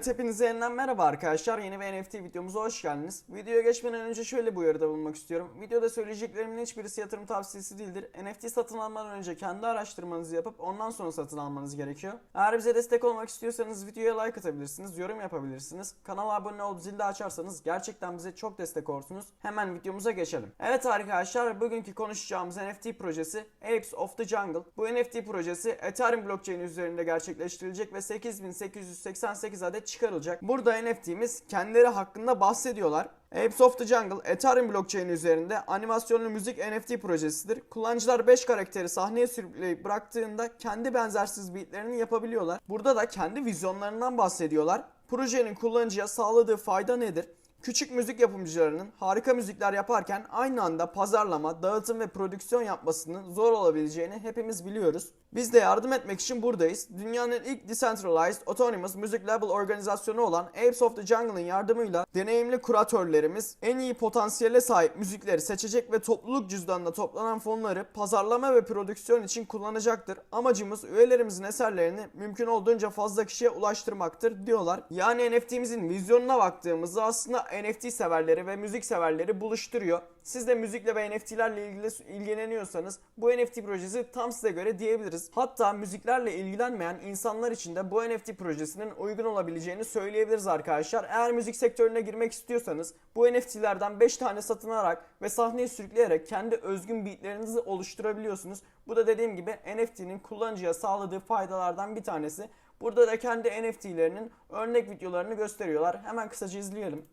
Evet hepinize yeniden merhaba arkadaşlar. Yeni bir NFT videomuza hoş geldiniz. Videoya geçmeden önce şöyle bir uyarıda bulunmak istiyorum. Videoda söyleyeceklerimin hiçbirisi yatırım tavsiyesi değildir. NFT satın almadan önce kendi araştırmanızı yapıp ondan sonra satın almanız gerekiyor. Eğer bize destek olmak istiyorsanız videoya like atabilirsiniz, yorum yapabilirsiniz. Kanala abone olup zili de açarsanız gerçekten bize çok destek olursunuz. Hemen videomuza geçelim. Evet arkadaşlar bugünkü konuşacağımız NFT projesi Apes of the Jungle. Bu NFT projesi Ethereum blockchain üzerinde gerçekleştirilecek ve 8888 adet çıkarılacak. Burada NFT'miz kendileri hakkında bahsediyorlar. Apes of the Jungle, Ethereum blockchain üzerinde animasyonlu müzik NFT projesidir. Kullanıcılar 5 karakteri sahneye sürükleyip bıraktığında kendi benzersiz beatlerini yapabiliyorlar. Burada da kendi vizyonlarından bahsediyorlar. Projenin kullanıcıya sağladığı fayda nedir? Küçük müzik yapımcılarının harika müzikler yaparken aynı anda pazarlama, dağıtım ve prodüksiyon yapmasının zor olabileceğini hepimiz biliyoruz. Biz de yardım etmek için buradayız. Dünyanın ilk decentralized autonomous music label organizasyonu olan Apes of the Jungle'ın yardımıyla deneyimli kuratörlerimiz en iyi potansiyele sahip müzikleri seçecek ve topluluk cüzdanında toplanan fonları pazarlama ve prodüksiyon için kullanacaktır. Amacımız üyelerimizin eserlerini mümkün olduğunca fazla kişiye ulaştırmaktır diyorlar. Yani NFT'mizin vizyonuna baktığımızda aslında NFT severleri ve müzik severleri buluşturuyor. Siz de müzikle ve NFT'lerle ilgili ilgileniyorsanız bu NFT projesi tam size göre diyebiliriz. Hatta müziklerle ilgilenmeyen insanlar için de bu NFT projesinin uygun olabileceğini söyleyebiliriz arkadaşlar. Eğer müzik sektörüne girmek istiyorsanız bu NFT'lerden 5 tane satın alarak ve sahneye sürükleyerek kendi özgün beatlerinizi oluşturabiliyorsunuz. Bu da dediğim gibi NFT'nin kullanıcıya sağladığı faydalardan bir tanesi. Burada da kendi NFT'lerinin örnek videolarını gösteriyorlar. Hemen kısaca izleyelim.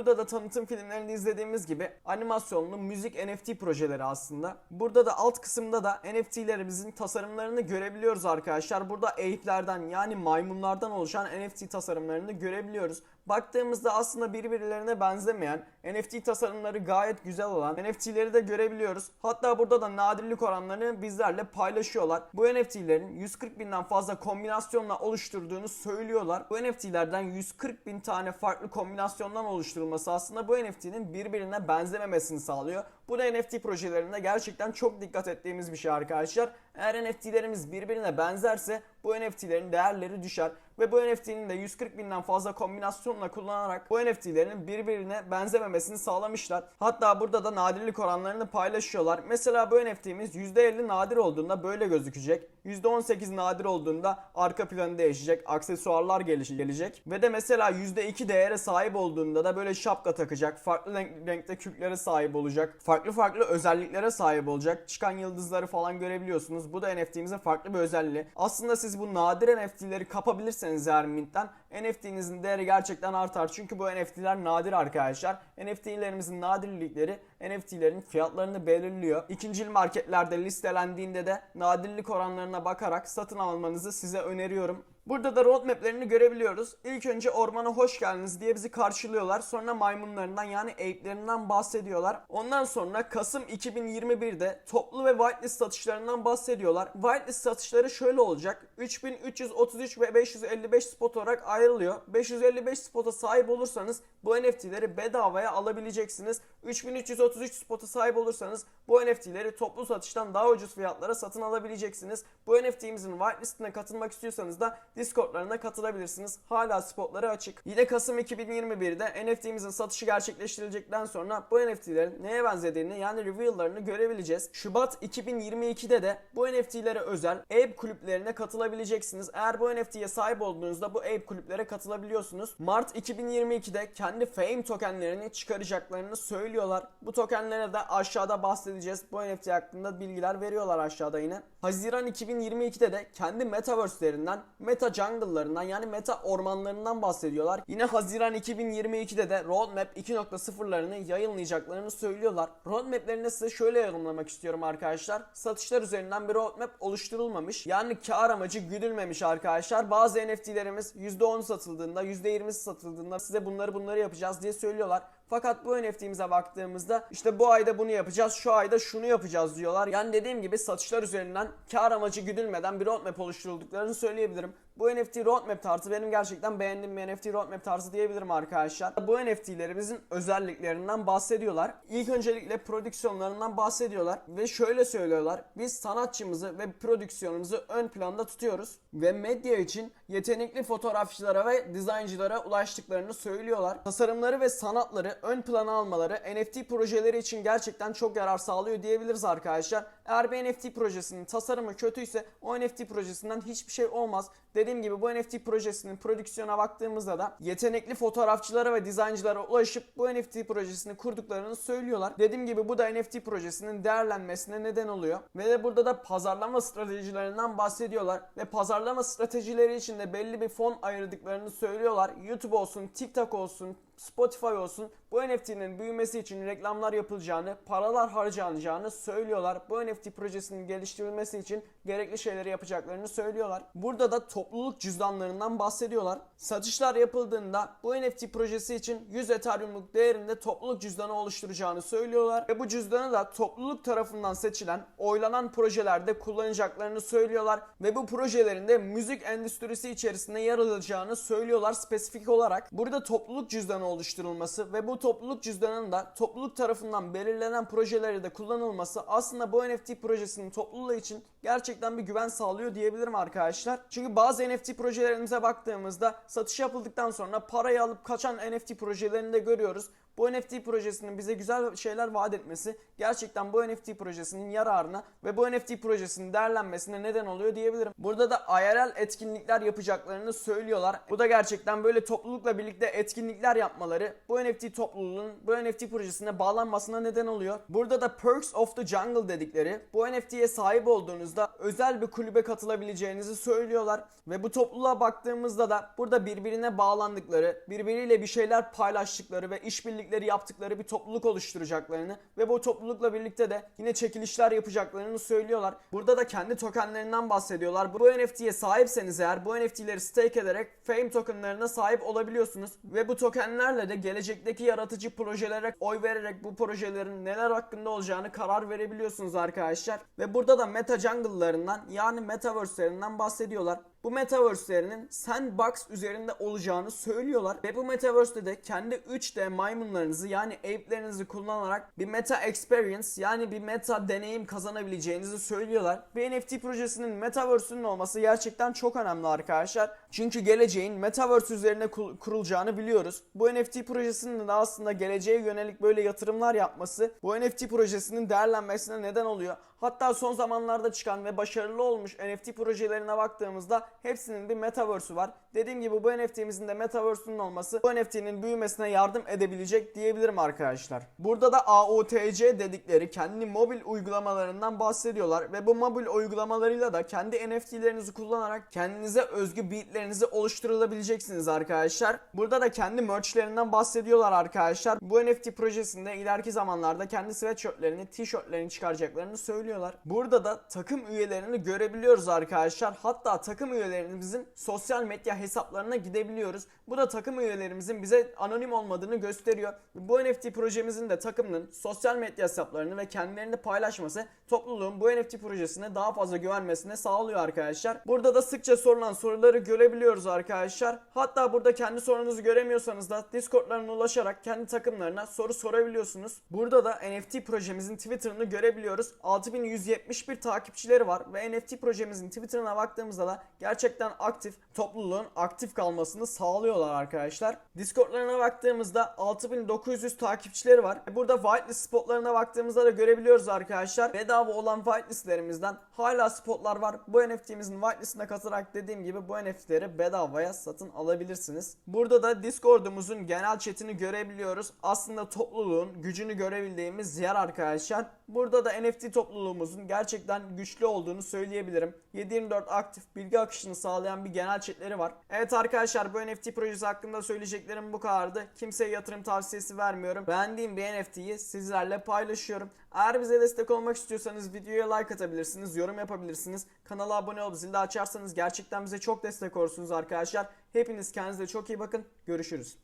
Burada da tanıtım filmlerinde izlediğimiz gibi animasyonlu müzik NFT projeleri aslında. Burada da alt kısımda da NFT'lerimizin tasarımlarını görebiliyoruz arkadaşlar. Burada ape'lerden yani maymunlardan oluşan NFT tasarımlarını görebiliyoruz. Baktığımızda aslında birbirlerine benzemeyen NFT tasarımları gayet güzel olan NFT'leri de görebiliyoruz. Hatta burada da nadirlik oranlarını bizlerle paylaşıyorlar. Bu NFT'lerin 140 binden fazla kombinasyonla oluşturduğunu söylüyorlar. Bu NFT'lerden 140 bin tane farklı kombinasyondan oluşturulması aslında bu NFT'nin birbirine benzememesini sağlıyor. Bu da NFT projelerinde gerçekten çok dikkat ettiğimiz bir şey arkadaşlar. Eğer NFT'lerimiz birbirine benzerse bu NFT'lerin değerleri düşer ve bu NFT'nin de 140 binden fazla kombinasyonla kullanarak bu NFT'lerin birbirine benzememesini sağlamışlar. Hatta burada da nadirlik oranlarını paylaşıyorlar. Mesela bu NFT'miz %50 nadir olduğunda böyle gözükecek. %18 nadir olduğunda arka planı değişecek, aksesuarlar gelecek ve de mesela %2 değere sahip olduğunda da böyle şapka takacak, farklı renk, renkte küplere sahip olacak, farklı farklı özelliklere sahip olacak. Çıkan yıldızları falan görebiliyorsunuz. Bu da NFT'mizin farklı bir özelliği. Aslında siz bu nadir NFT'leri kapabilirseniz eğer Mint'ten NFT'nizin değeri gerçekten artar. Çünkü bu NFT'ler nadir arkadaşlar. NFT'lerimizin nadirlikleri NFT'lerin fiyatlarını belirliyor. İkincil marketlerde listelendiğinde de nadirlik oranlarına bakarak satın almanızı size öneriyorum. Burada da roadmaplerini görebiliyoruz. İlk önce ormana hoş geldiniz diye bizi karşılıyorlar. Sonra maymunlarından yani ape'lerinden bahsediyorlar. Ondan sonra Kasım 2021'de toplu ve whitelist satışlarından bahsediyorlar. Whitelist satışları şöyle olacak. 3333 ve 555 spot olarak ayrılıyor. 555 spota sahip olursanız bu NFT'leri bedavaya alabileceksiniz. 3333 spota sahip olursanız bu NFT'leri toplu satıştan daha ucuz fiyatlara satın alabileceksiniz. Bu NFT'imizin whitelistine katılmak istiyorsanız da Discord'larına katılabilirsiniz. Hala spotları açık. Yine Kasım 2021'de NFT'imizin satışı gerçekleştirilecekten sonra bu NFT'lerin neye benzediğini yani reveal'larını görebileceğiz. Şubat 2022'de de bu NFT'lere özel Ape kulüplerine katılabileceksiniz. Eğer bu NFT'ye sahip olduğunuzda bu Ape kulüplere katılabiliyorsunuz. Mart 2022'de kendi Fame tokenlerini çıkaracaklarını söylüyorlar. Bu tokenlere de aşağıda bahsedeceğiz. Bu NFT hakkında bilgiler veriyorlar aşağıda yine. Haziran 2022'de de kendi metaverse'lerinden meta jungle'larından yani meta ormanlarından bahsediyorlar. Yine Haziran 2022'de de Roadmap 2.0'larını yayınlayacaklarını söylüyorlar. Roadmap'lerini size şöyle yorumlamak istiyorum arkadaşlar. Satışlar üzerinden bir roadmap oluşturulmamış. Yani kar amacı güdülmemiş arkadaşlar. Bazı NFT'lerimiz %10 satıldığında, %20'si satıldığında size bunları bunları yapacağız diye söylüyorlar. Fakat bu NFT'mize baktığımızda işte bu ayda bunu yapacağız, şu ayda şunu yapacağız diyorlar. Yani dediğim gibi satışlar üzerinden kar amacı güdülmeden bir roadmap oluşturulduklarını söyleyebilirim. Bu NFT roadmap tarzı benim gerçekten beğendiğim bir NFT roadmap tarzı diyebilirim arkadaşlar. Bu NFT'lerimizin özelliklerinden bahsediyorlar. İlk öncelikle prodüksiyonlarından bahsediyorlar ve şöyle söylüyorlar. Biz sanatçımızı ve prodüksiyonumuzu ön planda tutuyoruz ve medya için yetenekli fotoğrafçılara ve dizayncılara ulaştıklarını söylüyorlar. Tasarımları ve sanatları ön plana almaları NFT projeleri için gerçekten çok yarar sağlıyor diyebiliriz arkadaşlar. Eğer bir NFT projesinin tasarımı kötüyse o NFT projesinden hiçbir şey olmaz. Dediğim gibi bu NFT projesinin prodüksiyona baktığımızda da yetenekli fotoğrafçılara ve dizayncılara ulaşıp bu NFT projesini kurduklarını söylüyorlar. Dediğim gibi bu da NFT projesinin değerlenmesine neden oluyor. Ve de burada da pazarlama stratejilerinden bahsediyorlar. Ve pazarlama stratejileri için de belli bir fon ayırdıklarını söylüyorlar. YouTube olsun, TikTok olsun, Spotify olsun bu NFT'nin büyümesi için reklamlar yapılacağını, paralar harcanacağını söylüyorlar. Bu NFT projesinin geliştirilmesi için gerekli şeyleri yapacaklarını söylüyorlar. Burada da topluluk cüzdanlarından bahsediyorlar. Satışlar yapıldığında bu NFT projesi için 100 Ethereum'luk değerinde topluluk cüzdanı oluşturacağını söylüyorlar. Ve bu cüzdanı da topluluk tarafından seçilen, oylanan projelerde kullanacaklarını söylüyorlar. Ve bu projelerin de müzik endüstrisi içerisinde yer alacağını söylüyorlar spesifik olarak. Burada topluluk cüzdanı oluşturulması ve bu topluluk cüzdanının da topluluk tarafından belirlenen projelerde de kullanılması aslında bu NFT projesinin topluluğu için gerçekten bir güven sağlıyor diyebilirim arkadaşlar. Çünkü bazı NFT projelerimize baktığımızda satış yapıldıktan sonra parayı alıp kaçan NFT projelerini de görüyoruz. Bu NFT projesinin bize güzel şeyler vaat etmesi gerçekten bu NFT projesinin yararına ve bu NFT projesinin değerlenmesine neden oluyor diyebilirim. Burada da IRL etkinlikler yapacaklarını söylüyorlar. Bu da gerçekten böyle toplulukla birlikte etkinlikler yapmaları bu NFT topluluğunun bu NFT projesine bağlanmasına neden oluyor. Burada da Perks of the Jungle dedikleri bu NFT'ye sahip olduğunuzda özel bir kulübe katılabileceğinizi söylüyorlar. Ve bu topluluğa baktığımızda da burada birbirine bağlandıkları, birbiriyle bir şeyler paylaştıkları ve işbirlikleri yaptıkları bir topluluk oluşturacaklarını ve bu toplulukla birlikte de yine çekilişler yapacaklarını söylüyorlar. Burada da kendi tokenlerinden bahsediyorlar. Bu NFT'ye sahipseniz eğer bu NFT'leri stake ederek fame tokenlarına sahip olabiliyorsunuz ve bu tokenlerle de gelecekteki yaratıcı projelere oy vererek bu projelerin neler hakkında olacağını karar verebiliyorsunuz arkadaşlar. Ve burada da meta jungle'larından yani metaverse'lerinden bahsediyorlar. Bu metaverse'lerinin sandbox üzerinde olacağını söylüyorlar ve bu metaverse'de de kendi 3D maymunlarınızı yani ape'lerinizi kullanarak bir meta experience yani bir meta deneyim kazanabileceğinizi söylüyorlar. Bir NFT projesinin metaverse'ünün olması gerçekten çok önemli arkadaşlar. Çünkü geleceğin metaverse üzerine kurulacağını biliyoruz. Bu NFT projesinin de aslında geleceğe yönelik böyle yatırımlar yapması bu NFT projesinin değerlenmesine neden oluyor. Hatta son zamanlarda çıkan ve başarılı olmuş NFT projelerine baktığımızda hepsinin bir metaverse'ü var. Dediğim gibi bu NFT'mizin de metaverse'ünün olması bu NFT'nin büyümesine yardım edebilecek diyebilirim arkadaşlar. Burada da AOTC dedikleri kendi mobil uygulamalarından bahsediyorlar ve bu mobil uygulamalarıyla da kendi NFT'lerinizi kullanarak kendinize özgü beatlerinizi oluşturulabileceksiniz arkadaşlar. Burada da kendi merch'lerinden bahsediyorlar arkadaşlar. Bu NFT projesinde ileriki zamanlarda kendi sweatshirtlerini, tişörtlerini çıkaracaklarını söylüyorlar. Burada da takım üyelerini görebiliyoruz arkadaşlar. Hatta takım üyelerimizin sosyal medya hesaplarına gidebiliyoruz. Bu da takım üyelerimizin bize anonim olmadığını gösteriyor. Bu NFT projemizin de takımının sosyal medya hesaplarını ve kendilerini paylaşması topluluğun bu NFT projesine daha fazla güvenmesine sağlıyor arkadaşlar. Burada da sıkça sorulan soruları görebiliyoruz arkadaşlar. Hatta burada kendi sorunuzu göremiyorsanız da Discord'larına ulaşarak kendi takımlarına soru sorabiliyorsunuz. Burada da NFT projemizin Twitter'ını görebiliyoruz. 6171 takipçileri var ve NFT projemizin Twitter'ına baktığımızda da gerçekten aktif, topluluğun aktif kalmasını sağlıyorlar arkadaşlar. Discord'larına baktığımızda 6900 takipçileri var. E Burada whitelist spotlarına baktığımızda da görebiliyoruz arkadaşlar. Bedava olan whitelistlerimizden hala spotlar var. Bu NFT'mizin whitelistine katılarak dediğim gibi bu NFT'leri bedavaya satın alabilirsiniz. Burada da Discord'umuzun genel chatini görebiliyoruz. Aslında topluluğun gücünü görebildiğimiz yer arkadaşlar. Burada da NFT topluluğumuzun gerçekten güçlü olduğunu söyleyebilirim. 7/24 aktif bilgi akışını sağlayan bir genel chatleri var. Evet arkadaşlar bu NFT projesi hakkında söyleyeceklerim bu kadardı. Kimseye yatırım tavsiyesi vermiyorum. Beğendiğim bir NFT'yi sizlerle paylaşıyorum. Eğer bize destek olmak istiyorsanız videoya like atabilirsiniz, yorum yapabilirsiniz. Kanala abone olup zili de açarsanız gerçekten bize çok destek olursunuz arkadaşlar. Hepiniz kendinize çok iyi bakın. Görüşürüz.